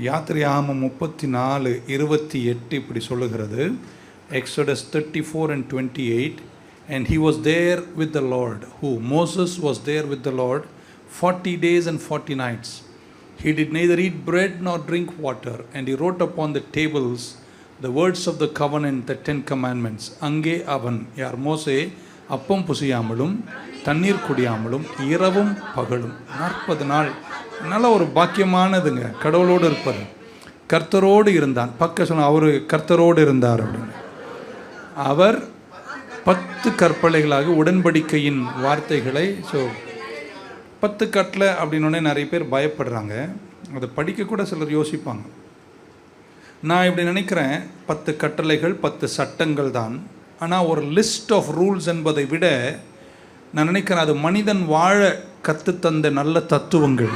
யாத்திரையாமம் முப்பத்தி நாலு இருபத்தி எட்டு இப்படி சொல்லுகிறது. Exodus thirty four and twenty eight and he was there with the Lord who Moses was there with the Lord forty days and forty nights he did neither eat bread eat drink water and he wrote upon the tables the words of the covenant and the ten commandments அங்கே அவன் யார் மோசே அப்பம் புசியாமலும் தண்ணீர் குடியாமலும் இரவும் பகலும். நாற்பது நாள் நல்ல ஒரு பாக்கியமானதுங்க. கடவுளோடு இருப்பது. கர்த்தரோடு இருந்தான். பக்க சொன்ன அவர் கர்த்தரோடு இருந்தார் அப்படின்னு. அவர் பத்து கற்பலைகளாக உடன்படிக்கையின் வார்த்தைகளை ஸோ பத்து கட்டளை அப்படின்னோடனே நிறைய பேர் பயப்படுறாங்க. அதை படிக்கக்கூட சிலர் யோசிப்பாங்க. நான் இப்படி நினைக்கிறேன் பத்து கட்டளைகள் பத்து சட்டங்கள் தான். ஆனால் ஒரு லிஸ்ட் ஆஃப் ரூல்ஸ் என்பதை விட நான் நினைக்கிறேன் அது மனிதன் வாழ கற்றுத்தந்த நல்ல தத்துவங்கள்.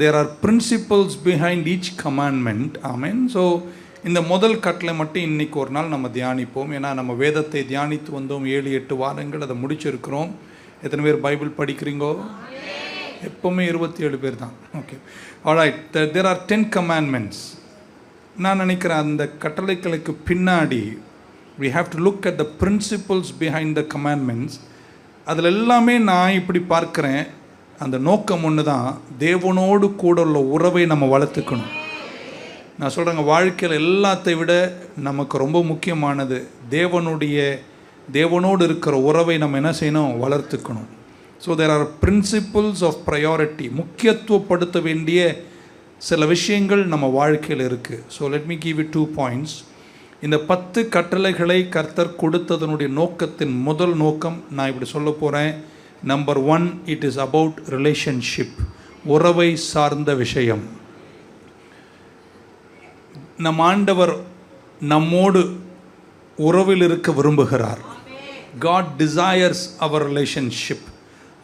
There are principles behind each commandment ஆமீன் ஸோ இந்த முதல் கட்டளை மட்டும் இன்னைக்கு ஒரு நாள் நம்ம தியானிப்போம். ஏன்னா நம்ம வேதத்தை தியானித்து வந்தோம். ஏழு எட்டு வாரங்கள் அதை முடிச்சிருக்கிறோம். எத்தனை பேர் பைபிள் படிக்கிறீங்கோ? எப்போவுமே இருபத்தி ஏழு பேர் தான். Okay alright there are ten commandments நான் நினைக்கிறேன் அந்த கட்டளைகளுக்கு பின்னாடி we have to look at the principles behind the commandments அதில் எல்லாமே நான் இப்படி பார்க்குறேன். அந்த நோக்கம் ஒன்று தான் தேவனோடு கூட உள்ள உறவை நம்ம வளர்த்துக்கணும். நான் சொல்கிறேங்க வாழ்க்கையில் எல்லாத்தை விட நமக்கு ரொம்ப முக்கியமானது தேவனுடைய தேவனோடு இருக்கிற உறவை நம்ம என்ன செய்யணும்? வளர்த்துக்கணும். So there are principles of priority முக்கியத்துவப்படுத்த வேண்டிய சில விஷயங்கள் நம்ம வாழ்க்கையில் இருக்குது so let me give a two points இந்த பத்து கட்டளைகளை கர்த்தர் கொடுத்ததனுடைய நோக்கத்தின் முதல் நோக்கம் நான் இப்படி சொல்ல போகிறேன் number one it is about relationship உறவை சார்ந்த விஷயம். நம் ஆண்டவர் நம்மோடு உறவில் இருக்க விரும்புகிறார். காட் டிசையர்ஸ் அவர் ரிலேஷன்ஷிப்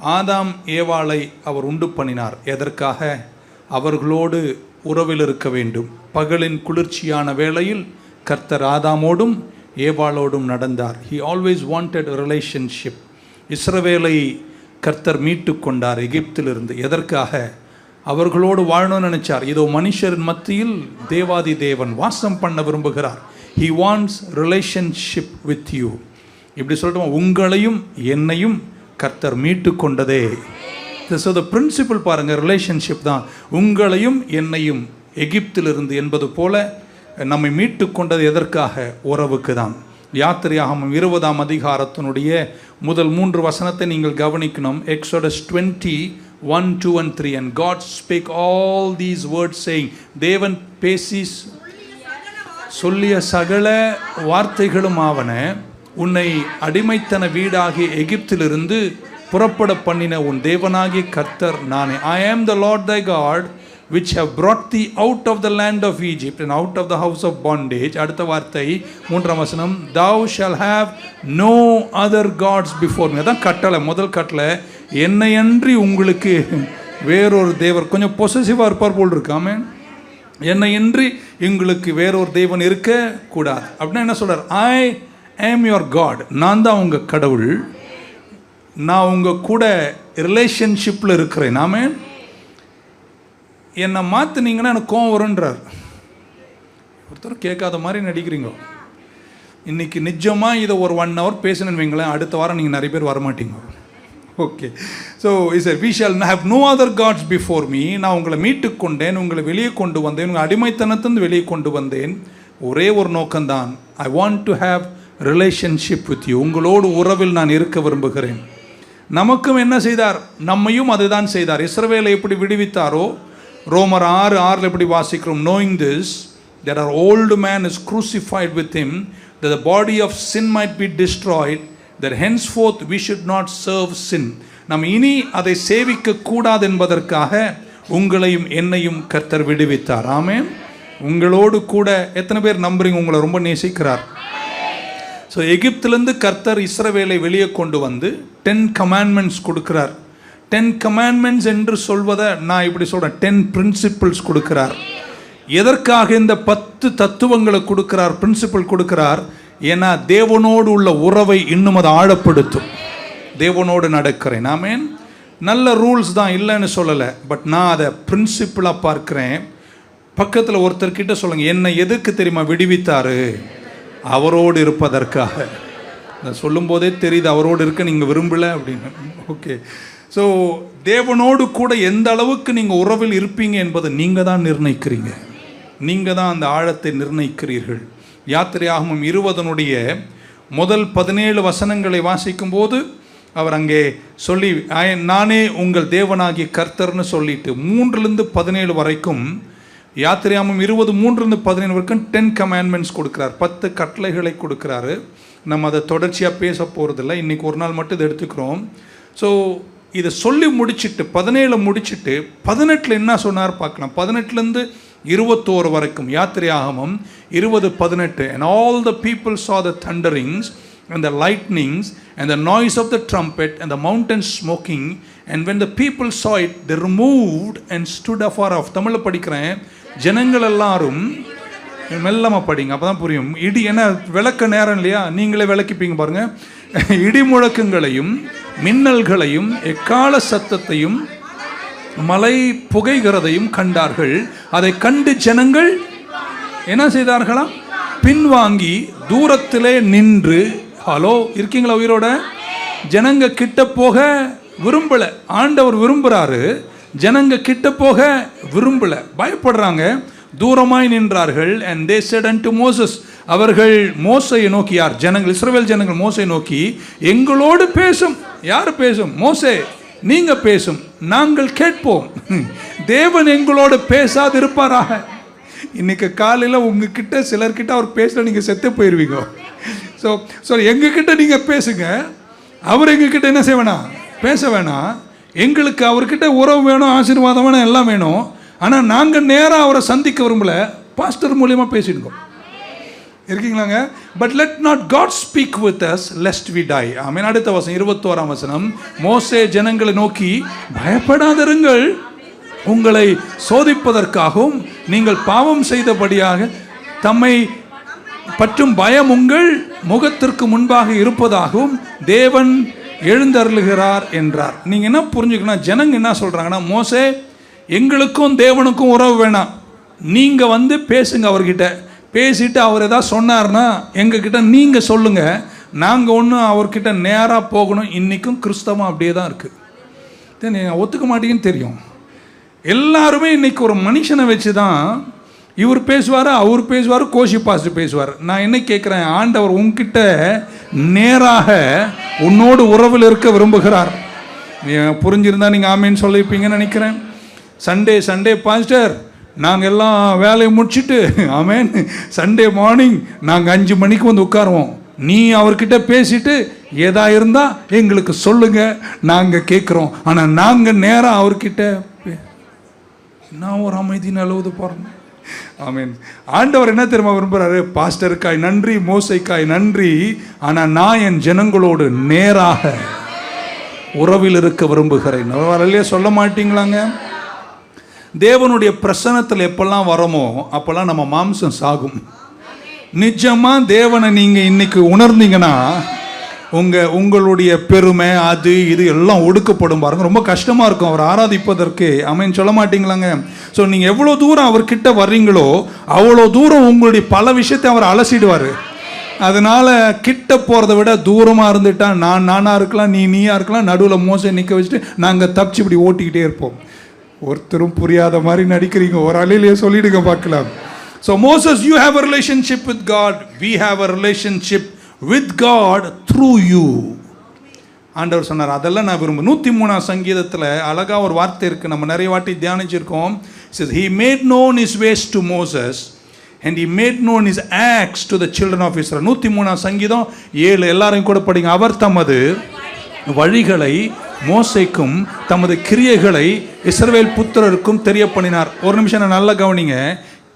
ஆதாம் ஏவாளை அவர் உண்டு பண்ணினார். எதற்காக? அவர்களோடு உறவில் இருக்க வேண்டும். பகலின் குளிர்ச்சியான வேளையில் கர்த்தர் ஆதாமோடும் ஏவாளோடும் நடந்தார். ஹி ஆல்வேஸ் வாண்டட் ரிலேஷன்ஷிப் இஸ்ரவேலை கர்த்தர் மீட்டு கொண்டார் எகிப்திலிருந்து. எதற்காக? அவர்களோடு வாழணும்னு நினைச்சார். இதோ மனுஷரின் மத்தியில் தேவாதி தேவன் வாசம் பண்ண விரும்புகிறார். He wants relationship with you இப்படி சொல்லிட்டு உங்களையும் என்னையும் கர்த்தர் மீட்டு கொண்டதே. ஸோ த பிரின்சிபிள் பாருங்கள் ரிலேஷன்ஷிப் தான். உங்களையும் என்னையும் எகிப்திலிருந்து என்பது போல நம்மை மீட்டு கொண்டது எதற்காக? உறவுக்கு தான். யாத்திரையாகமும் இருபதாம் அதிகாரத்தினுடைய முதல் மூன்று வசனத்தை நீங்கள் கவனிக்கணும். Exodus twenty one two and three and God speak all these words saying தேவன் பேசி சொல்லிய சகல வார்த்தைகளும் ஆவன. உன்னை அடிமைத்தன வீடாகிய எகிப்திலிருந்து புறப்பட பண்ணின உன் தேவனாகிய கர்த்தர் நானே. I am the Lord thy God which have brought thee out of the land of Egypt and out of the house of bondage அடுத்த வார்த்தை மூன்றாம் வசனம் thou shall have no other gods before me அதான் கட்டளை முதல் கட்டளை. என்னையன்றி உங்களுக்கு வேறொரு தேவர் கொஞ்சம் பொசசிவாக இருப்பார் போல் இருக்காமே என்னையன்றி எங்களுக்கு வேறொரு தெய்வன் இருக்க கூடாது அப்படின்னா என்ன சொல்கிறார் ஐ ஆம் யுவர் காட் நான் தான் உங்கள் கடவுள். நான் உங்கள் கூட ரிலேஷன்ஷிப்பில் இருக்கிறேன். நாமே என்னை மாற்றினீங்கன்னா எனக்கு கோவம் வருன்றார் ஒருத்தர் கேட்காத மாதிரி நடிக்கிறீங்க இன்னைக்கு நிஜமாக இதை ஒரு ஒன் ஹவர் பேசணுன்னு வைங்களேன் அடுத்த வாரம் நீங்கள் நிறைய பேர் வரமாட்டீங்க. Okay so is we shall have no other gods before me நான் உங்களை மீட்டு கொண்டேன் உங்களை வெளியே கொண்டு வந்தேன் உங்கள் அடிமைத்தனத்திலிருந்து வெளியே கொண்டு வந்தேன். ஒரே ஒரு நோக்கம்தான். I want to have relationship with you உங்களோடு உறவில் நான் இருக்க விரும்புகிறேன். நமக்கும் என்ன செய்தார்? நம்மையும் அதுதான் செய்தார். இஸ்ரவேலை எப்படி விடுவித்தாரோ ரோமர் ஆறு ஆறில் எப்படி வாசிக்கிறோம்? Knowing this that our old man is crucified with him the body of sin might be destroyed that henceforth we should not serve sin நாம் இனி அதை சேவிக்க கூடாது என்பதற்காக உங்களையும் என்னையும் கர்த்தர் விடுவித்தார். ஆமே உங்களோடு கூட எத்தனை பேர் நம்புறீங்க? உங்களை ரொம்ப நேசிக்கிறார். ஸோ எகிப்திலேருந்து கர்த்தர் இஸ்ரவேலை வெளியே கொண்டு வந்து டென் கமாண்ட்மெண்ட்ஸ் கொடுக்கிறார். டென் கமாண்ட்மெண்ட்ஸ் என்று சொல்வதை நான் இப்படி சொல்கிறேன் டென் பிரின்சிபிள்ஸ் கொடுக்கிறார். எதற்காக இந்த பத்து தத்துவங்களை கொடுக்கிறார் பிரின்சிபல் கொடுக்கிறார்? ஏன்னா தேவனோடு உள்ள உறவை இன்னும் அதை ஆழப்படுத்தும். தேவனோடு நடக்கிறேன். நாமேன் நல்ல ரூல்ஸ் தான் இல்லைன்னு சொல்லலை. பட் நான் அதை பிரின்சிபிளாக பார்க்குறேன். பக்கத்தில் ஒருத்தர்கிட்ட சொல்லுங்க என்னை எதுக்கு தெரியுமா விடுவித்தார்? அவரோடு இருப்பதற்காக. நான் சொல்லும்போதே தெரியுது அவரோடு இருக்க நீங்கள் விரும்பலை அப்படின்னு. ஓகே ஸோ தேவனோடு கூட எந்த அளவுக்கு நீங்கள் உறவில் இருப்பீங்க என்பதை நீங்கள் தான் நிர்ணயிக்கிறீங்க. நீங்கள் தான் அந்த ஆழத்தை நிர்ணயிக்கிறீர்கள். யாத்திரையாகமும் இருபதனுடைய முதல் பதினேழு வசனங்களை வாசிக்கும்போது அவர் அங்கே சொல்லி நானே உங்கள் தேவனாகிய கர்த்தர்னு சொல்லிட்டு மூன்றுலேருந்து பதினேழு வரைக்கும் யாத்திரையாமம் இருபது மூன்றுலேருந்து பதினேழு வரைக்கும் டென் கமேண்ட்மெண்ட்ஸ் கொடுக்குறார். பத்து கட்டளைகளை கொடுக்குறாரு. நம்ம அதை தொடர்ச்சியாக பேச போகிறதில்ல இன்றைக்கி ஒரு நாள் மட்டும் இதை எடுத்துக்கிறோம். ஸோ இதை சொல்லி முடிச்சுட்டு பதினேழு முடிச்சுட்டு பதினெட்டில் என்ன சொன்னார் பார்க்கலாம். பதினெட்டுலேருந்து இருபத்தோரு வரைக்கும் யாத்திரையாகமம் இருபது பதினெட்டு and all the peoples people the thunderings and and the lightnings and the noise of the trumpet and the mountain smoking and when the people saw it they removed and stood afar off. தமிழில் படிக்கிறேன் ஜனங்கள் எல்லாரும் மெல்லமாக படிங்க அப்போ தான் புரியும். இடி என்ன விளக்க நேரம் இல்லையா? நீங்களே விளக்கிப்பீங்க பாருங்கள் இடி முழக்கங்களையும் மின்னல்களையும் எக்கால சத்தத்தையும் மலை புகைகிறதையும் கண்டார்கள். அதை கண்டு ஜனங்கள் என்ன செய்தார்களாம் பின்வாங்கி தூரத்திலே நின்று ஹலோ இருக்கீங்களா உயிரோட? ஜனங்க கிட்ட போக விரும்பல. ஆண்டவர் விரும்புகிறாரு ஜனங்க கிட்ட போக விரும்பல. பயப்படுறாங்க. தூரமாய் நின்றார்கள் and they said and to Moses அவர்கள் மோசையை நோக்கி யார்? ஜனங்கள் இஸ்ரவேல் ஜனங்கள் மோசை நோக்கி எங்களோடு பேசும். யார் பேசும்? மோசே நீங்க பேசும் நாங்கள் கேட்போம். தேவன் எங்களோடு பேசாதிருப்பாராக. இன்னைக்கு காலையில் உங்ககிட்ட சிலர்கிட்ட அவர் பேசல நீங்கள் செத்து போயிடுவீங்க ஸோ ஸோ எங்ககிட்ட நீங்கள் பேசுங்க. அவர் எங்ககிட்ட என்ன செய்ய வேணாம்? பேச வேணாம். எங்களுக்கு அவர்கிட்ட உறவு வேணும் ஆசீர்வாதம் வேணும் எல்லாம் வேணும். ஆனால் நாங்கள் நேராக அவரை சந்திக்க விரும்பல. பாஸ்டர் மூலியமாக பேசிடுங்க. இருக்கீங்களாங்க? But let not God speak with us lest we die ஆமீன். அடுத்த வசனம் இருபத்தோராம் வசனம். மோசே ஜனங்களை நோக்கி பயப்படாதிருங்கள். உங்களை சோதிப்பதற்காகவும் நீங்கள் பாவம் செய்தபடியாக தம்மை பற்றும் பயம் உங்கள் முகத்திற்கு முன்பாக இருப்பதாகவும் தேவன் எழுந்தருளுகிறார் என்றார். நீங்கள் என்ன புரிஞ்சுக்கணும்? ஜனங்க என்ன சொல்கிறாங்கன்னா மோசே எங்களுக்கும் தேவனுக்கும் உறவு வேணாம். நீங்கள் வந்து பேசுங்க அவர்கிட்ட. பேசிட்டு அவர் ஏதாவது சொன்னார்னா எங்ககிட்ட நீங்கள் சொல்லுங்கள் நாங்கள் ஒன்றும் அவர்கிட்ட நேராக போகணும். இன்றைக்கும் கிறிஸ்தவம் அப்படியே தான் இருக்குது ஒத்துக்க மாட்டீங்கன்னு தெரியும். எல்லாருமே இன்றைக்கி ஒரு மனுஷனை வச்சு தான் இவர் பேசுவார் அவர் பேசுவார் கோஷி பாஸ்ட் பேசுவார். நான் என்ன கேட்குறேன் ஆண்டவர் உங்ககிட்ட நேராக உன்னோடு உறவில் இருக்க விரும்புகிறார். புரிஞ்சிருந்தா நீங்கள் ஆமேன்னு சொல்லியிருப்பீங்கன்னு நினைக்கிறேன். சண்டே சண்டே பாஸ்டர் நாங்கள் எல்லாம் வேலையை முடிச்சுட்டு ஆமேன் சண்டே மார்னிங் நாங்கள் அஞ்சு மணிக்கு வந்து உட்காருவோம். நீ அவர்கிட்ட பேசிட்டு ஏதா இருந்தால் எங்களுக்கு சொல்லுங்க. நாங்கள் கேட்குறோம் ஆனால் நாங்கள் நேராக அவர்கிட்ட நான் ஒரு அமைதி நிலவுது போகிறோம் ஆமீன் ஆண்டவர் என்ன தெரியுமா விரும்புகிறாரு பாஸ்டருக்காய் நன்றி மோசைக்காய் நன்றி. ஆனால் நான் என் ஜனங்களோடு நேராக உறவில் இருக்க விரும்புகிறேன். வரலையே சொல்ல மாட்டீங்களாங்க? தேவனுடைய பிரசனத்தில் எப்பெல்லாம் வரோமோ அப்போல்லாம் நம்ம மாம்சம் சாகும். நிஜமாக தேவனை நீங்கள் இன்னைக்கு உணர்ந்தீங்கன்னா உங்கள் உங்களுடைய பெருமை அது இது எல்லாம் ஒடுக்கப்படும் பாருங்க. ரொம்ப கஷ்டமாக இருக்கும் அவர் ஆராதிப்பதற்கு. அமைன்னு சொல்ல மாட்டீங்களாங்க? ஸோ நீங்கள் எவ்வளோ தூரம் அவர்கிட்ட வர்றீங்களோ அவ்வளோ தூரம் உங்களுடைய பல விஷயத்தை அவர் அலசிடுவார். அதனால் கிட்ட போகிறத விட தூரமாக இருந்துட்டா நான் நானா இருக்கலாம் நீ நீயா இருக்கலாம் நடுவில் மோசம் நிற்க வச்சுட்டு நாங்கள் தப்பிச்சு இப்படி ஓட்டிக்கிட்டே இருப்போம். ஒருத்தரும் புரியாத மாதிரி நடிக்கிறீங்க. ஒரு அலையிலேயே சொல்லிடுங்க பார்க்கலாம். So Moses you have a relationship with God we have a relationship with God through you ஆண்டவர் சொன்னார் அதெல்லாம் நான் விரும்பும். நூற்றி மூணாம் சங்கீதத்தில் அழகாக ஒரு வார்த்தை இருக்குது நம்ம நிறைய வாட்டி தியானிச்சிருக்கோம். Says he made known his ways to Moses and he made known his acts to the children of Israel. நூற்றி மூணாம் சங்கீதம் ஏழு எல்லாரையும் கூட படிங்க. அவர் தமது வழிகளை மோசைக்கும் தமது கிரியைகளை இஸ்ரவேல் புத்திரருக்கும் தெரியப்பண்ணினார். ஒரு நிமிஷம் நான் நல்லா கவனிங்க.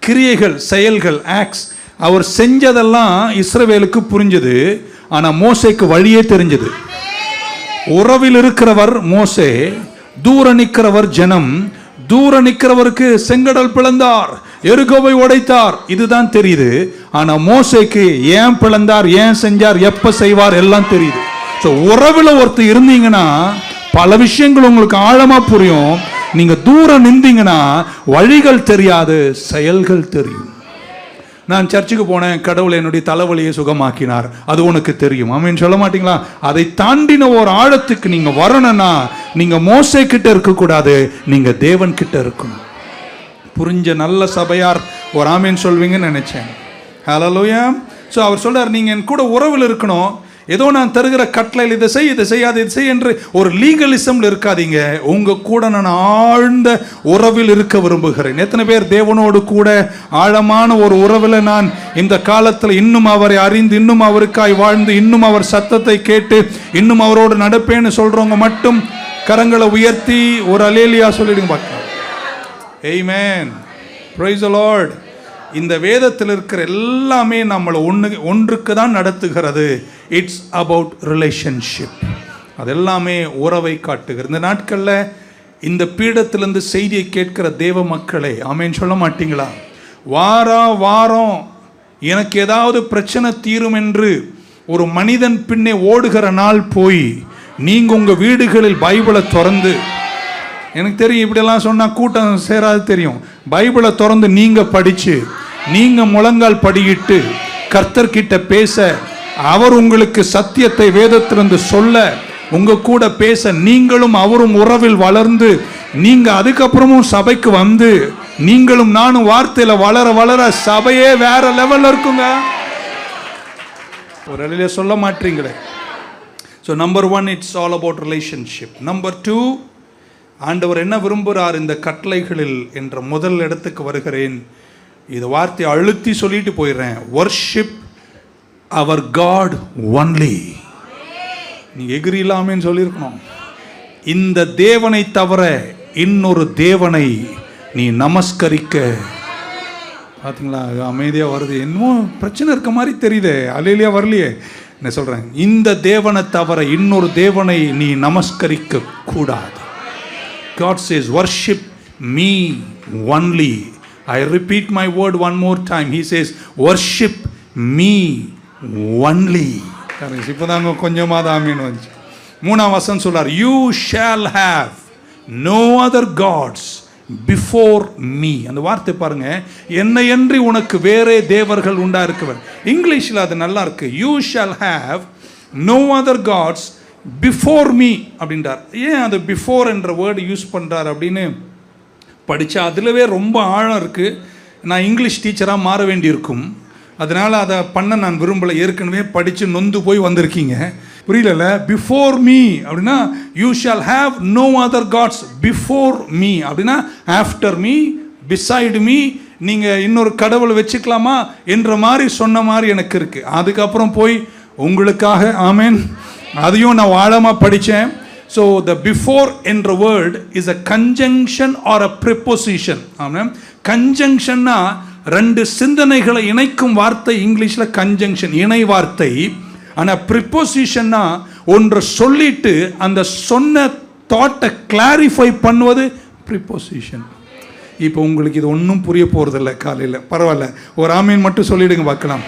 கிரியைகள் செயல்கள் ஆக்ஸ் அவர் செஞ்சதெல்லாம் இஸ்ரவேலுக்கு புரிஞ்சது. ஆனால் மோசைக்கு வழியே தெரிஞ்சது. உறவில் இருக்கிறவர் மோசே தூர நிற்கிறவர் ஜனம் தூர நிற்கிறவருக்கு செங்கடல் பிளந்தார் எருகோவை உடைத்தார். இதுதான் தெரியுது. ஆனால் மோசேக்கு ஏன் பிளந்தார் ஏன் செஞ்சார் எப்போ செய்வார் எல்லாம் தெரியுது. ஸோ உறவில் ஒருத்தர் இருந்தீங்கன்னா பல விஷயங்கள் உங்களுக்கு ஆழமா புரியும். நீங்க தூரம் நின்றீங்கன்னா வழிகள் தெரியாது செயல்கள் தெரியும். நான் சர்ச்சுக்கு போனேன் கடவுள் என்னுடைய தலைவலியை சுகமாக்கினார். அது உனக்கு தெரியும். அமீன் சொல்ல மாட்டீங்களா? அதை தாண்டின ஒரு ஆழத்துக்கு நீங்க வரணும்னா நீங்க மோசை கிட்ட இருக்கக்கூடாது நீங்க தேவன் கிட்ட இருக்கணும். புரிஞ்ச நல்ல சபையார் ஒரு ஆமீன் சொல்வீங்கன்னு நினைச்சேன். ஹலோயா ஸோ அவர் சொல்றார் நீங்க என் கூட உறவில் இருக்கணும். ஏதோ நான் தருகிற கட்டளையில் இதை செய் இதை செய்யாது இதை செய் என்று ஒரு லீகலிசம்ல இருக்காதீங்க உங்கள் கூட நான் ஆழ்ந்த உறவில் இருக்க விரும்புகிறேன் எத்தனை பேர் தேவனோடு கூட ஆழமான ஒரு உறவில் நான் இந்த காலத்தில் இன்னும் அவரை அறிந்து இன்னும் அவருக்காய் வாழ்ந்து இன்னும் அவர் சத்தத்தை கேட்டு இன்னும் அவரோடு நடப்பேன்னு சொல்கிறவங்க மட்டும் கரங்களை உயர்த்தி ஒரு அலேலியா சொல்லிடுங்க பார்க்கலாம் Amen. Praise the Lord. இந்த வேதத்தில் இருக்கிற எல்லாமே நம்மளை ஒன்று ஒன்றுக்கு தான் நடத்துகிறது. இட்ஸ் அபவுட் ரிலேஷன்ஷிப் அது எல்லாமே உறவை காட்டுகிறது. இந்த நாட்களில் இந்த பீடத்திலிருந்து செய்தியை கேட்கிற தேவ மக்களே ஆமேன்னு சொல்ல மாட்டீங்களா? வாரம் வாரம் எனக்கு ஏதாவது பிரச்சனை தீரும் என்று ஒரு மனிதன் பின்னே ஓடுகிற நாள் போய் நீங்கள் உங்கள் வீடுகளில் பைபிளை திறந்து எனக்கு தெரியும் இப்படியெல்லாம் சொன்னால் கூட்டம் சேராது தெரியும். பைபிளை திறந்து நீங்கள் படித்து நீங்கள் முழங்கால் படியிட்டு கர்த்தர்கிட்ட பேச அவர் உங்களுக்கு சத்தியத்தை வேதத்திலிருந்து சொல்ல உங்க கூட பேச நீங்களும் அவரும் உறவில் வளர்ந்து நீங்க அதுக்கப்புறமும் சபைக்கு வந்து நீங்களும் நானும் வார்த்தையில வளர வளர சபையே வேற லெவல்ல இருக்குங்க. ஒரு இடையில சொல்ல மாட்டீங்களே. So number one it's all about relationship number two ஆண்டவர் என்ன விரும்புகிறார் இந்த கட்டளைகளில் என்ற முதல் இடத்துக்கு வருகிறேன். இது வார்த்தையை அழுத்தி சொல்லிட்டு போயிடுறேன். ஒர்ஷிப் அவர் காட் ஒன்லி நீ எகிரி இல்லாமன்னு சொல்லியிருக்கணும். இந்த தேவனை தவிர இன்னொரு தேவனை நீ நமஸ்கரிக்க. பார்த்தீங்களா அமைதியாக வருது. என்னமோ பிரச்சனை இருக்க மாதிரி தெரியுதே. அலையிலையா வரலையே. என்ன சொல்கிறேன் இந்த தேவனை தவிர இன்னொரு தேவனை நீ நமஸ்கரிக்க கூடாது. Gods is worship me only I repeat my word one more time. He says, Worship me only. இப்போ தாங்க கொஞ்சமாக தான் ஆமீன் வந்துச்சு. மூணாம் வசனம் சொல்றார் you shall have no other gods before me அந்த வார்த்தை பாருங்க என்னை என்று உனக்கு வேறே தேவர்கள் உண்டா இருக்கவர் இங்கிலீஷில் அது நல்லா இருக்கு you shall have no other gods before me அப்படின்றார். ஏன் அது பிஃபோர் என்ற வேர்டு யூஸ் பண்ணுறார் அப்படின்னு படித்தா அதிலவே ரொம்ப ஆழம் இருக்குது நான் இங்கிலீஷ் டீச்சராக மாற வேண்டியிருக்கும். அதனால் அதை பண்ண நான் விரும்பலை. ஏற்கனவே படித்து நொந்து போய் வந்திருக்கீங்க. புரியல பிஃபோர் மீ அப்படின்னா you shall have no other gods before me அப்படின்னா ஆஃப்டர் மீ பிசைடு மீ நீங்கள் இன்னொரு கடவுளை வச்சுக்கலாமா என்ற மாதிரி சொன்ன மாதிரி எனக்கு இருக்குது அதுக்கப்புறம் போய் உங்களுக்காக ஆமேன். அதையும் நான் ஆழமாக படித்தேன் ஸோ த பிஃபோர் என்ற word is a conjunction or a preposition ஆமாம். கன்ஜங்ஷன்னா ரெண்டு சிந்தனைகளை இணைக்கும் வார்த்தை இங்கிலீஷில் கன்ஜங்ஷன் இணை வார்த்தை. ஆனால் ப்ரிப்போசிஷன்னா ஒன்றை சொல்லிட்டு அந்த சொன்ன தாட்டை கிளாரிஃபை பண்ணுவது ப்ரிப்போசிஷன் இப்போ உங்களுக்கு இது ஒன்றும் புரிய போகிறதில்ல காலையில். பரவாயில்ல. ஒரு ஆமீன் மட்டும் சொல்லிடுங்க பார்க்கலாம்.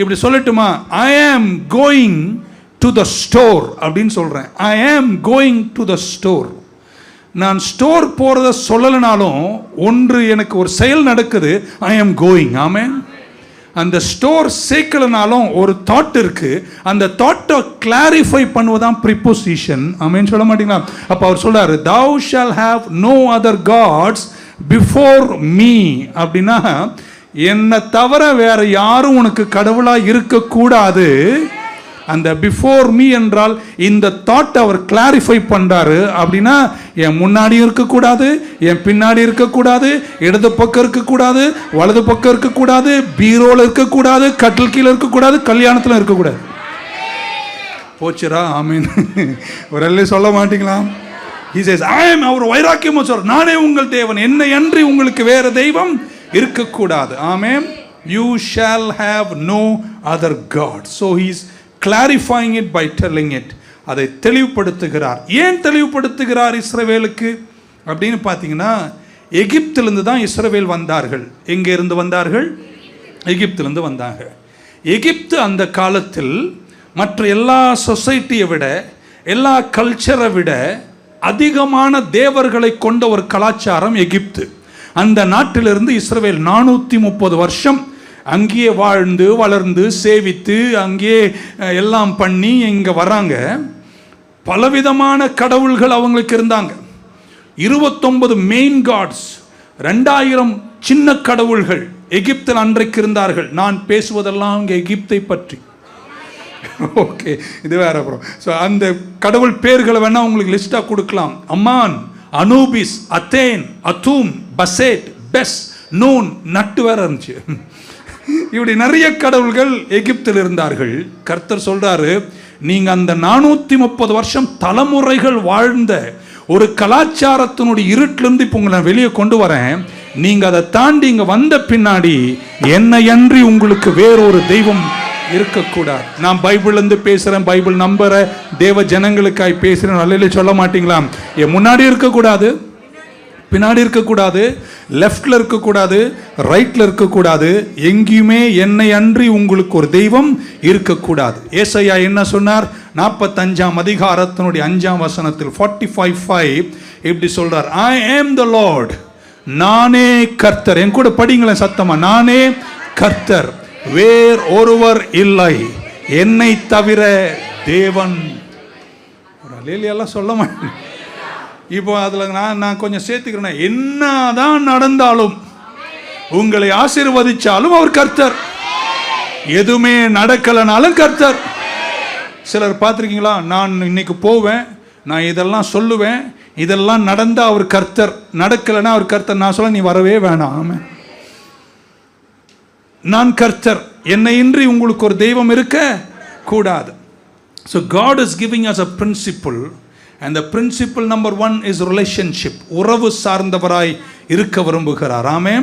இப்படி சொல்லட்டுமா? ஐ am going to the store அப்படின்னு சொல்கிறேன் I am going to the store நான் ஸ்டோர் போகிறத சொல்லலைனாலும் ஒன்று எனக்கு ஒரு செயல் நடக்குது. ஐ ஆம் கோயிங் ஆமேன் அந்த ஸ்டோர் சேர்க்கலனாலும் ஒரு தாட் இருக்கு. அந்த தாட்டை கிளாரிஃபை பண்ணுவதான் ப்ரிப்போசிஷன் ஆமேன்னு சொல்ல மாட்டீங்களா? அப்போ அவர் சொல்றாரு thou shall have no other gods before me அப்படின்னா என்னை தவிர வேற யாரும் உனக்கு கடவுளாக இருக்கக்கூடாது. அந்த பிஃபோர் மீ என்றால் இந்த தாட் அவர் கிளாரிஃபை பண்ணுறாரு அப்படின்னா என் முன்னாடி இருக்கக்கூடாது என் பின்னாடி இருக்கக்கூடாது இடது பக்கம் இருக்கக்கூடாது வலது பக்கம் இருக்கக்கூடாது பீரோவில் இருக்கக்கூடாது கட்டில் கீழே இருக்கக்கூடாது கல்யாணத்தில் இருக்கக்கூடாது. போச்சுரா ஆமீன். ஒரு எல்லாம் சொல்ல மாட்டீங்களா? இஸ் says i அவர் வைராக்கியமாக சொல்ற நானே உங்கள் தேவன். என்னை அன்றி உங்களுக்கு வேற தெய்வம் இருக்கக்கூடாது. ஆமேன். You shall have no other God so he's clarifying it by telling it அதை தெளிவுபடுத்துகிறார். ஏன் தெளிவுபடுத்துகிறார் இஸ்ரவேலுக்கு? அப்படின்னு பார்த்தீங்கன்னா எகிப்திலிருந்து தான் இஸ்ரவேல் வந்தார்கள். எங்கே இருந்து வந்தார்கள்? எகிப்திலிருந்து வந்தாங்க எகிப்து அந்த காலத்தில் மற்ற எல்லா சொசைட்டியை விட எல்லா கல்ச்சரை விட அதிகமான தேவர்களை கொண்ட ஒரு கலாச்சாரம் எகிப்து. அந்த நாட்டிலிருந்து இஸ்ரவேல் நானூற்றி முப்பது வருஷம் அங்கேயே வாழ்ந்து வளர்ந்து சேவித்து அங்கேயே எல்லாம் பண்ணி இங்கே வராங்க பலவிதமான கடவுள்கள் அவங்களுக்கு இருந்தாங்க. இருபத்தொன்பது மெயின் காட்ஸ் ரெண்டாயிரம் சின்ன கடவுள்கள் எகிப்தில் அன்றைக்கு இருந்தார்கள். நான் பேசுவதெல்லாம் இங்கே எகிப்தை பற்றி. ஓகே இது வேற அப்புறம் ஸோ அந்த கடவுள் பேர்களை வேணால் உங்களுக்கு லிஸ்டாக கொடுக்கலாம். அம்மான் அனூபிஸ் அத்தேன் அத்தூம் பசேட் பெஸ் நூன் நட்டு வேற இருந்துச்சு. இப்படி நிறைய கடவுள்கள் எகிப்தில் இருந்தார்கள். கர்த்தர் சொல்றாரு நீங்க அந்த நானூத்தி முப்பது வருஷம் தலைமுறைகள் வாழ்ந்த ஒரு கலாச்சாரத்தினுடைய இருட்டிலிருந்து இப்போ உங்களை நான் வெளியே கொண்டு வரேன். நீங்க அதை தாண்டி இங்க வந்த பின்னாடி என்னையன்றி உங்களுக்கு வேறொரு தெய்வம் இருக்கக்கூடாது. நான் பைபிள்லேருந்து பேசுகிறேன் பைபிள் நம்புகிற தேவ ஜனங்களுக்காய் பேசுகிறேன் நல்ல சொல்ல மாட்டீங்களா? என் முன்னாடி இருக்கக்கூடாது. பின்னாடி இருக்கக்கூடாது லெஃப்டில் இருக்கக்கூடாது ரைட்டில் இருக்கக்கூடாது எங்கேயுமே என்னை அன்றி உங்களுக்கு ஒரு தெய்வம் இருக்கக்கூடாது. ஏசையா என்ன சொன்னார்? நாற்பத்தஞ்சாம் அதிகாரத்தினுடைய அஞ்சாம் வசனத்தில் ஃபார்ட்டி ஃபைவ் ஃபைவ் இப்படி சொல்கிறார் ஐ ஏம் த லார்ட் நானே கர்த்தர். என் கூட படிங்களேன் சத்தமா நானே கர்த்தர். வேர் ஒருவர் இல்லை. என்னை தவிர தேவன். ஒரு சொல்ல மாட்டேன். இப்போ அதில் நான் நான் கொஞ்சம் சேர்த்துக்கிறேன். என்னதான் நடந்தாலும் உங்களை ஆசீர்வதிச்சாலும் அவர் கர்த்தர். எதுவுமே நடக்கலைனாலும் கர்த்தர். சிலர் பார்த்துருக்கீங்களா? நான் இன்னைக்கு போவேன் நான் இதெல்லாம் சொல்லுவேன் இதெல்லாம் நடந்தால் அவர் கர்த்தர். நடக்கலைன்னா அவர் கர்த்தர். நான் சொல்ல நீ வரவே வேணாம். நான் கர்த்தர். என்னை இன்றி உங்களுக்கு ஒரு தெய்வம் இருக்க கூடாது. So God is giving us a principle and the principle number one is relationship உறவு சார்ந்தவராய் இருக்க விரும்புகிறார். ஆமே